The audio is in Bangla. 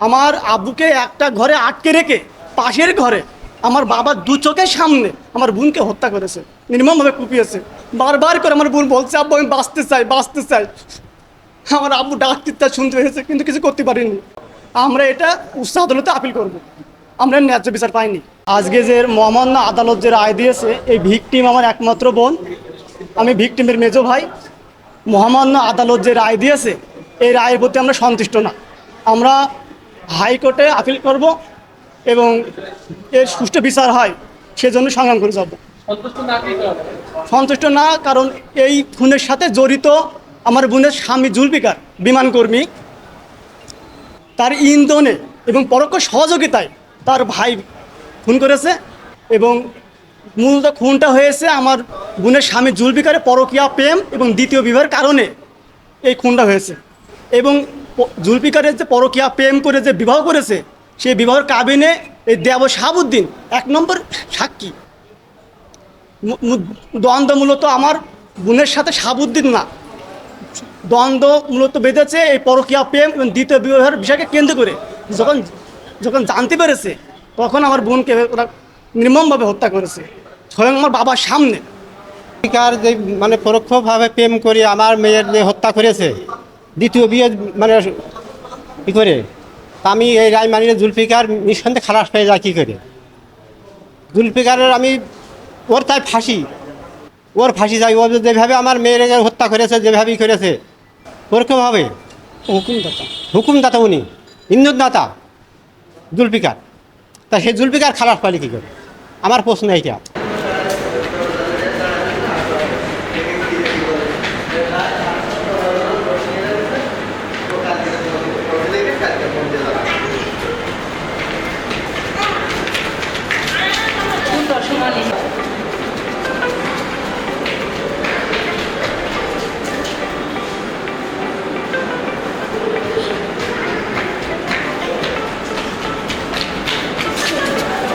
আমার আব্বুকে একটা ঘরে আটকে রেখে পাশের ঘরে আমার বাবার দু চোখের সামনে আমার বোনকে হত্যা করেছে। নির্মমভাবে কুপিয়েছে। বারবার করে আমার বোন বলছে, আব্বু, আমি বাঁচতে চাই বাঁচতে চাই। আমার আব্বু ডাক চিৎকার শুনতে হয়েছে কিন্তু কিছু করতে পারিনি। আমরা এটা উচ্চ আদালতে আপিল করব। আমরা ন্যায্য বিচার পাইনি। আজকে যে মহামান্য আদালত যে রায় দিয়েছে, এই ভিকটিম আমার একমাত্র বোন। আমি ভিকটিমের মেজো ভাই। মহামান্য আদালত যে রায় দিয়েছে, এই রায়ের প্রতি আমরা সন্তুষ্ট না। আমরা হাইকোর্টে আপিল করব এবং এর সুষ্ঠু বিচার হয় সেজন্য সংগ্রাম করে যাব। সন্তুষ্ট না কারণ এই খুনের সাথে জড়িত আমার বোনের স্বামী জুলপিকার বিমান কর্মী। তার ইন্ধনে এবং পরোক্ষ সহযোগিতায় তার ভাই খুন করেছে এবং মূলত খুনটা হয়েছে আমার বোনের স্বামী জুলপিকারের পরকীয়া প্রেম এবং দ্বিতীয় বিবাহের কারণে এই খুনটা হয়েছে। এবং জুলপিকারের যে পরকীয়া, প্রেম করে যে বিবাহ করেছে, সেই বিবাহের কাবিনে এই দেব শাহাবুদ্দিন এক নম্বর সাক্ষী। দ্বন্দ্ব মূলত আমার বোনের সাথে শাহাবুদ্দিন না। দ্বন্দ্ব মূলত বেঁধেছে এই পরকীয়া, প্রেম এবং দ্বিতীয় বিবাহের বিষয়কে কেন্দ্র করে। যখন যখন জানতে পেরেছে, তখন আমার বোনকে ওরা নির্মমভাবে হত্যা করেছে। স্বয়ং আমার বাবার সামনে। যে মানে পরোক্ষভাবে প্রেম করে আমার মেয়ের যে হত্যা করেছে দ্বিতীয় বিয়ে মানে কী করে? আমি এই রায় মানিয়ে জুলফিকার নিঃসন্দেহে খালাস পেয়ে যায় কী করে? জুলফিকারের আমি ওর তাই ফাঁসি। ওর ফাঁসি যাই ও যেভাবে আমার মেয়ের হত্যা করেছে যেভাবেই করেছে পরোক্ষভাবে হুকুমদাতা। হুকুমদাতা উনি ইন্দুদাতা জুলফিকার। তা সেই জুলফিকার খালাস পালি কী করে? আমার প্রশ্ন এইটা।